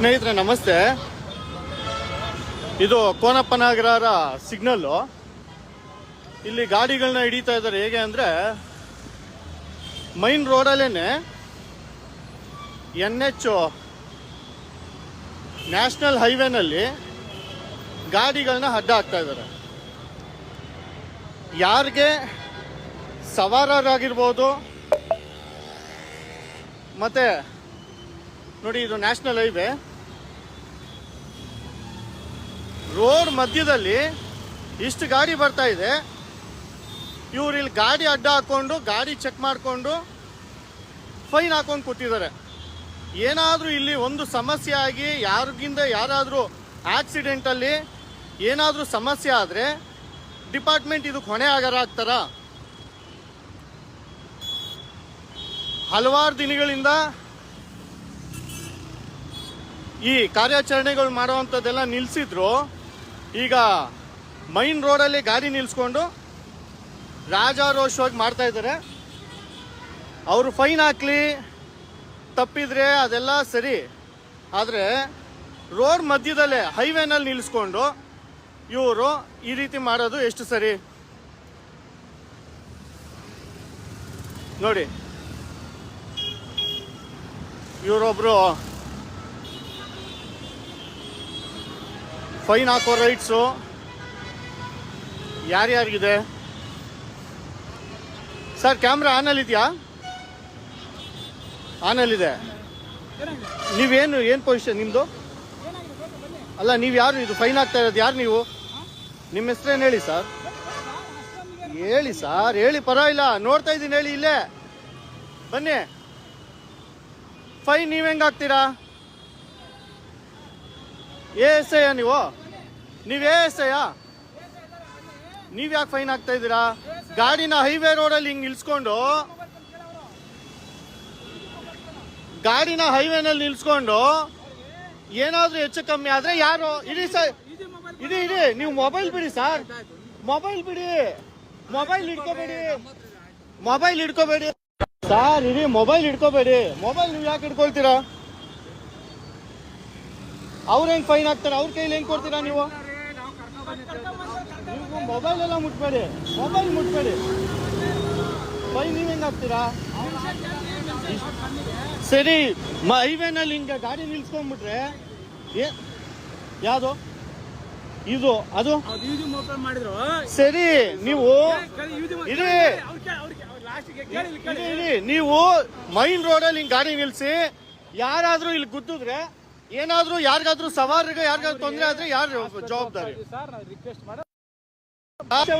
ಸ್ನೇಹಿತರೆ, ನಮಸ್ತೆ. ಇದು ಕೋನಪ್ಪನಗರ ಸಿಗ್ನಲ್ಲು ಇಲ್ಲಿ ಗಾಡಿಗಳನ್ನ ಹಿಡಿತಾ ಇದ್ದಾರೆ. ಹೇಗೆ ಅಂದರೆ, ಮೈನ್ ರೋಡಲ್ಲೇ ಎನ್ ಎಚ್ ನ್ಯಾಷನಲ್ ಹೈವೇನಲ್ಲಿ ಗಾಡಿಗಳನ್ನ ಅಡ್ಡ ಹಾಕ್ತಾ ಇದ್ದಾರೆ. ಯಾರಿಗೆ ಸವಾರರಾಗಿರ್ಬೋದು, ಮತ್ತೆ ನೋಡಿ ಇದು ನ್ಯಾಷನಲ್ ಹೈವೇ. ರೋಡ್ ಮಧ್ಯದಲ್ಲಿ ಇಷ್ಟು ಗಾಡಿ ಬರ್ತಾ ಇದೆ. ಇವ್ರು ಇಲ್ಲಿ ಗಾಡಿ ಅಡ್ಡ ಹಾಕ್ಕೊಂಡು ಗಾಡಿ ಚೆಕ್ ಮಾಡಿಕೊಂಡು ಫೈನ್ ಹಾಕೊಂಡು ಕೂತಿದ್ದಾರೆ. ಏನಾದರೂ ಇಲ್ಲಿ ಒಂದು ಸಮಸ್ಯೆ ಆಗಿ ಯಾರಿಗಿಂದ ಯಾರಾದರೂ ಆಕ್ಸಿಡೆಂಟಲ್ಲಿ ಏನಾದರೂ ಸಮಸ್ಯೆ ಆದರೆ ಡಿಪಾರ್ಟ್ಮೆಂಟ್ ಇದಕ್ಕೆ ಹೊಣೆ ಆಗಾರ ಆಗ್ತಾರ ಹಲವಾರು ದಿನಗಳಿಂದ ಈ ಕಾರ್ಯಾಚರಣೆಗಳು ಮಾಡುವಂಥದ್ದೆಲ್ಲ ನಿಲ್ಲಿಸಿದ್ರು ಈಗ ಮೈನ್ ರೋಡಲ್ಲಿ ಗಾಡಿ ನಿಲ್ಲಿಸ್ಕೊಂಡು ರಾಜಾರೋಷವಾಗಿ ಮಾಡ್ತಾ ಇದ್ದಾರೆ. ಅವರು ಫೈನ್ ಹಾಕ್ಲಿ, ತಪ್ಪಿದ್ರೆ ಅದೆಲ್ಲ ಸರಿ. ಆದರೆ ರೋಡ್ ಮಧ್ಯದಲ್ಲೇ ಹೈವೇನಲ್ಲಿ ನಿಲ್ಲಿಸ್ಕೊಂಡು ಇವರು ಈ ರೀತಿ ಮಾಡೋದು ಎಷ್ಟು ಸರಿ? ನೋಡಿ. ಇವರೊಬ್ರು ಫೈನ್ ಹಾಕೋ ರೈಟ್ಸು. ಯಾರ್ಯಾರಿಗಿದೆ ಸರ್, ಕ್ಯಾಮ್ರಾ ಆನಲ್ಲಿದೆಯಾ ಆನಲ್ಲಿದೆ ನೀವೇನು, ಏನು ಪೊಸಿಷನ್ ನಿಮ್ಮದು ಅಲ್ಲ, ನೀವು ಯಾರು ಇದು? ಫೈನ್ ಆಗ್ತಾ ಇರೋದು ಯಾರು ನೀವು? ನಿಮ್ಮ ಹೆಸ್ರೇನು ಹೇಳಿ ಸರ್? ಹೇಳಿ ಸರ್, ಹೇಳಿ, ಪರವಾಗಿಲ್ಲ. ನೋಡ್ತಾ ಇದ್ದೀನಿ, ಹೇಳಿ, ಇಲ್ಲೇ. ಬನ್ನಿ. ಫೈನ್ ನೀವು ಹೆಂಗೆ ಹಾಕ್ತೀರಾ? ಎ ಎಸ್ ಐ ನೀವು? ನೀವು ಎ ಎಸ್ ಐ ನೀವು ಯಾಕೆ ಫೈನ್ ಆಗ್ತಾ ಇದ್ದೀರಾ? ಗಾಡಿನ ಹೈವೇ ರೋಡಲ್ಲಿ ಹಿಂಗೆ ನಿಲ್ಸ್ಕೊಂಡು ಗಾಡಿನ ಹೈವೇನಲ್ಲಿ ನಿಲ್ಸ್ಕೊಂಡು ಏನಾದ್ರೂ ಹೆಚ್ಚು ಕಮ್ಮಿ ಆದ್ರೆ ಯಾರು ಇಡಿ ಸರ್. ಇಡಿ ಇಡಿ ನೀವು ಮೊಬೈಲ್ ಬಿಡಿ ಸರ್. ಮೊಬೈಲ್ ಬಿಡಿ. ಮೊಬೈಲ್ ಹಿಡ್ಕೋಬೇಡಿ. ಮೊಬೈಲ್ ಹಿಡ್ಕೋಬೇಡಿ. ಸರ್ ಇಡಿ ಮೊಬೈಲ್ ಹಿಡ್ಕೋಬೇಡಿ. ಮೊಬೈಲ್ ನೀವು ಯಾಕೆ ಹಿಡ್ಕೊಳ್ತೀರಾ? ಅವ್ರ ಹೆಂಗ್ ಫೈನ್ ಹಾಕ್ತಾರೆ? ಅವ್ರ ಕೈಲಿ ಹೆಂಗ್ ಕೊಡ್ತೀರಾ ನೀವು? ನೀವು ಮೊಬೈಲ್ ಎಲ್ಲ ಮುಟ್ಬೇಡಿ. ಮೊಬೈಲ್ ಮುಟ್ಬೇಡಿ. ಬೈ ನೀವು ಹೆಂಗ್ ಹಾಕ್ತೀರಾ? ಸರಿ ಹೈವೇನಲ್ಲಿ ಹಿಂಗೆ ಗಾಡಿ ನಿಲ್ಸ್ಕೊಂಡ್ಬಿಟ್ರೆ ಏ ಯಾವುದು? ಇದು ಅದು? ಸರಿ ನೀವು ಇರಿ. ನೀವು ಮೈನ್ ರೋಡಲ್ಲಿ ಹಿಂಗೆ ಗಾಡಿ ನಿಲ್ಸಿ ಯಾರಾದ್ರೂ ಇಲ್ಲಿ ಗುದ್ದಿದ್ರೆ ಏನಾದ್ರೂ ಯಾರಿಗಾದ್ರೂ ಸವಾರಿಗೆ ಯಾರಿಗಾದ್ರೂ ತೊಂದರೆ ಆದ್ರೆ ಯಾರು ಜವಾಬ್ದಾರಿ?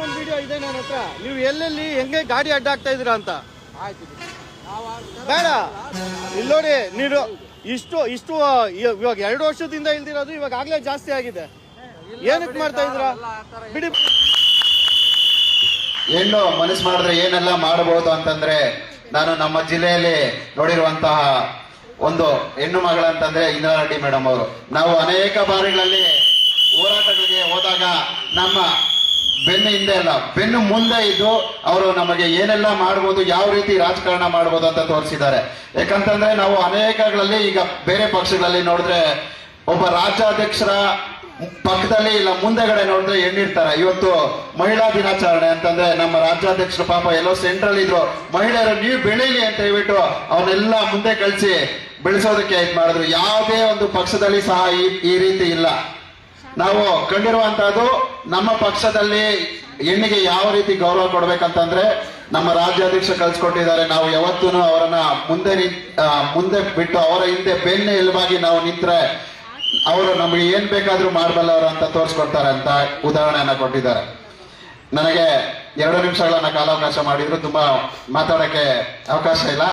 ಒಂದು ವಿಡಿಯೋ ಇದೆ ನನ್ನ ಹತ್ರ. ನೀವು ಎಲ್ಲೆಲ್ಲಿ, ಹೆಂಗೆ ಗಾಡಿ ಅಡ್ಡ ಇದೀರಾ ಅಂತ? ಬೇಡ. ಇಲ್ಲೋಡಿ ನೀರು ಇಷ್ಟು ಇಷ್ಟು ಇವಾಗ ಎರಡು ವರ್ಷದಿಂದ ಇಲ್ದಿರೋದು ಇವಾಗ ಆಗ್ಲೇ ಜಾಸ್ತಿ ಆಗಿದೆ. ಏನಕ್ಕೆ ಮಾಡ್ತಾ ಇದ್ದೀರಾ? ಬಿಡಿ. ಹೆಣ್ಣು ಮನಸ್ಸು ಮಾಡಿದ್ರೆ ಏನೆಲ್ಲ ಮಾಡಬಹುದು ಅಂತಂದ್ರೆ ನಾನು ನಮ್ಮ ಜಿಲ್ಲೆಯಲ್ಲಿ ನೋಡಿರುವಂತಹ ಒಂದು ಹೆಣ್ಣು ಮಗಳಂತಂದ್ರೆ ಇಂದಿರಾ ರೆಡ್ಡಿ ಮೇಡಮ್ ಅವರು. ನಾವು ಅನೇಕ ಬಾರಿಗಳಲ್ಲಿ ಹೋರಾಟಗಳಿಗೆ ಹೋದಾಗ ನಮ್ಮ ಬೆನ್ನು ಹಿಂದೆ ಅಲ್ಲ, ಬೆನ್ನು ಮುಂದೆ ಇದ್ದು ಅವರು ನಮಗೆ ಏನೆಲ್ಲ ಮಾಡ್ಬೋದು, ಯಾವ ರೀತಿ ರಾಜಕಾರಣ ಮಾಡ್ಬೋದು ಅಂತ ತೋರಿಸಿದ್ದಾರೆ. ಯಾಕಂತಂದ್ರೆ ನಾವು ಅನೇಕಗಳಲ್ಲಿ ಈಗ ಬೇರೆ ಪಕ್ಷಗಳಲ್ಲಿ ನೋಡಿದ್ರೆ ಒಬ್ಬ ರಾಜ್ಯಾಧ್ಯಕ್ಷರ ಪಕ್ಕದಲ್ಲಿ ಇಲ್ಲ, ಮುಂದೆಗಡೆ ನೋಡಿದ್ರೆ ಹೆಣ್ಣಿರ್ತಾರೆ. ಇವತ್ತು ಮಹಿಳಾ ದಿನಾಚರಣೆ ಅಂತಂದ್ರೆ ನಮ್ಮ ರಾಜ್ಯಾಧ್ಯಕ್ಷರು ಪಾಪ ಎಲ್ಲೋ ಸೆಂಟ್ರಲ್ ಇದ್ರು. ಮಹಿಳೆಯರು, ನೀವು ಬೆಳೀಲಿ ಅಂತ ಹೇಳ್ಬಿಟ್ಟು ಅವನ್ನೆಲ್ಲ ಮುಂದೆ ಕಳಿಸಿ ಬೆಳೆಸೋದಕ್ಕೆ ಇದು ಮಾಡಿದ್ರು. ಯಾವುದೇ ಒಂದು ಪಕ್ಷದಲ್ಲಿ ಸಹ ಈ ರೀತಿ ಇಲ್ಲ. ನಾವು ಕಂಡಿರುವಂತಹದ್ದು ನಮ್ಮ ಪಕ್ಷದಲ್ಲಿ ಹೆಣ್ಣಿಗೆ ಯಾವ ರೀತಿ ಗೌರವ ಕೊಡ್ಬೇಕಂತಂದ್ರೆ ನಮ್ಮ ರಾಜ್ಯಾಧ್ಯಕ್ಷ ಕಳ್ಸಿಕೊಟ್ಟಿದ್ದಾರೆ. ನಾವು ಯಾವತ್ತೂ ಅವರನ್ನ ಮುಂದೆ ಮುಂದೆ ಬಿಟ್ಟು ಅವರ ಹಿಂದೆ ಬೆನ್ನೆ ಇಲ್ವಾಗಿ ನಾವು ನಿಂತ್ರೆ ಅವರು ನಮಗೆ ಏನ್ ಬೇಕಾದ್ರೂ ಮಾಡಬಲ್ಲವರು ಅಂತ ತೋರಿಸ್ಕೊಡ್ತಾರೆ ಅಂತ ಉದಾಹರಣೆಯನ್ನ ಕೊಟ್ಟಿದ್ದಾರೆ. ನನಗೆ ಎರಡು ನಿಮಿಷಗಳನ್ನ ಕಾಲಾವಕಾಶ ಮಾಡಿದ್ರು, ತುಂಬಾ ಮಾತಾಡಕ್ಕೆ ಅವಕಾಶ ಇಲ್ಲ.